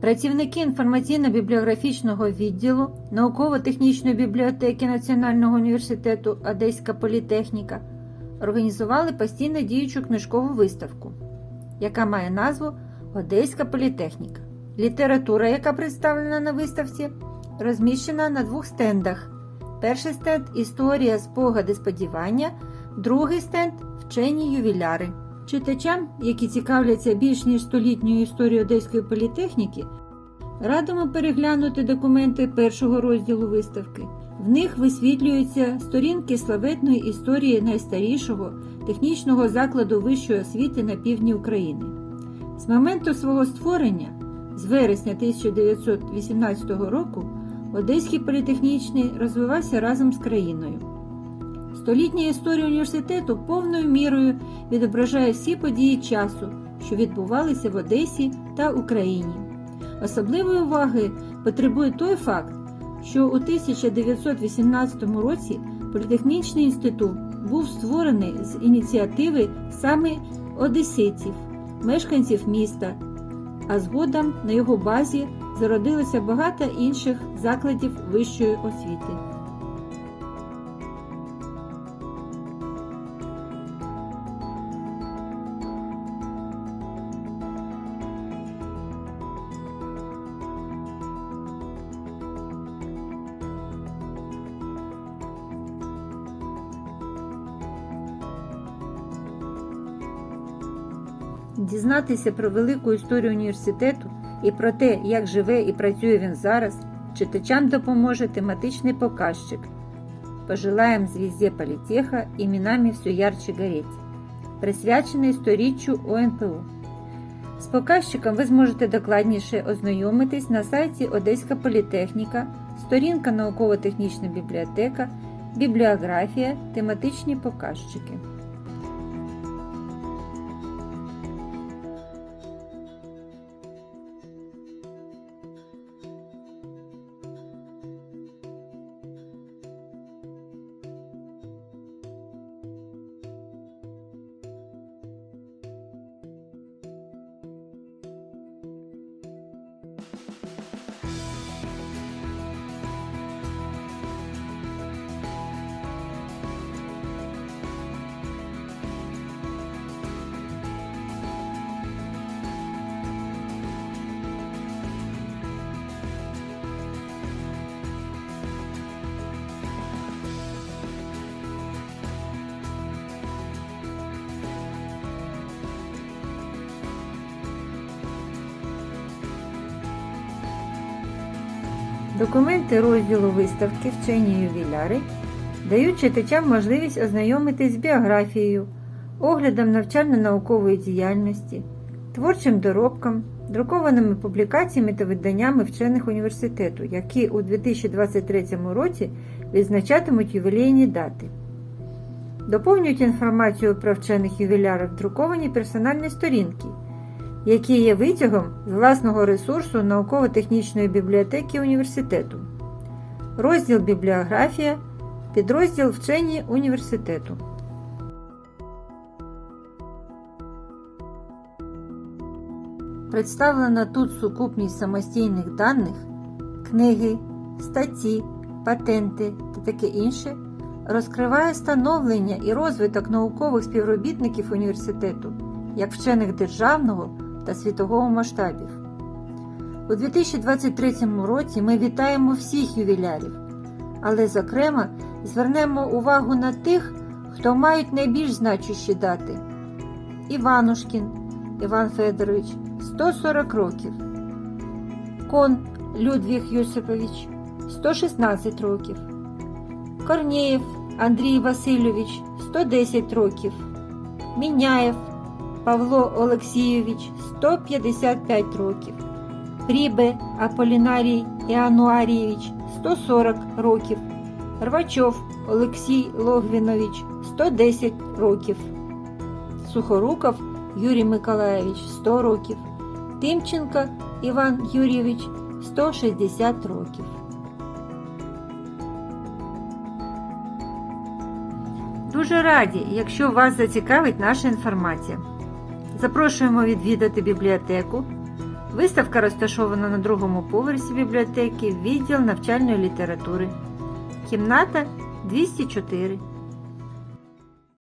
Працівники інформаційно-бібліографічного відділу науково-технічної бібліотеки Національного університету Одеська політехніка організували постійно діючу книжкову виставку, яка має назву Одеська політехніка. Література, яка представлена на виставці, розміщена на двох стендах. Перший стенд Історія, спогади, сподівання, другий стенд Вчені ювіляри. Читачам, які цікавляться більш ніж столітньою історією Одеської політехніки, радимо переглянути документи першого розділу виставки. В них висвітлюються сторінки славетної історії найстарішого технічного закладу вищої освіти на півдні України. З моменту свого створення, з вересня 1918 року, Одеський політехнічний розвивався разом з країною. Столітня історія університету повною мірою відображає всі події часу, що відбувалися в Одесі та Україні. Особливої уваги потребує той факт, що у 1918 році Політехнічний інститут був створений з ініціативи саме одеситів, мешканців міста, а згодом на його базі зародилося багато інших закладів вищої освіти. Дізнатися про велику історію університету і про те, як живе і працює він зараз, читачам допоможе тематичний показчик. Пожелаем звезде Политеха іменами все ярче гореть, присвячений сторіччю ОНПУ. З показчиком ви зможете докладніше ознайомитись на сайті Одеська політехніка, сторінка науково-технічна бібліотека, бібліографія, тематичні показчики. Документи розділу виставки Вчені ювіляри дають читачам можливість ознайомитись з біографією, оглядом навчально-наукової діяльності, творчим доробком, друкованими публікаціями та виданнями вчених університету, які у 2023 році відзначатимуть ювілейні дати. Доповнюють інформацію про вчених ювілярів друковані персональні сторінки, які є витягом з власного ресурсу науково-технічної бібліотеки університету, розділ Бібліографія, підрозділ Вчені університету. Представлена тут сукупність самостійних даних, книги, статті, патенти та таке інше розкриває становлення і розвиток наукових співробітників університету як вчених державного та світового масштабів. У 2023 році ми вітаємо всіх ювілярів, але, зокрема, звернемо увагу на тих, хто мають найбільш значущі дати: Іванушкін Іван Федорович 140 років, Кон Людвіг Юсипович 116 років, Корнєєв Андрій Васильович 110 років, Міняєв Павло Олексійович 155 років, Прібе Аполінарій Іануарійович 140 років, Рвачов Олексій Логвінович 110 років, Сухоруков Юрій Миколаєвич 100 років, Тимченко Іван Юрійович 160 років. Дуже раді, якщо вас зацікавить наша інформація. Запрошуємо відвідати бібліотеку, Виставка розташована на другому поверсі бібліотеки, відділ навчальної літератури. Кімната 204.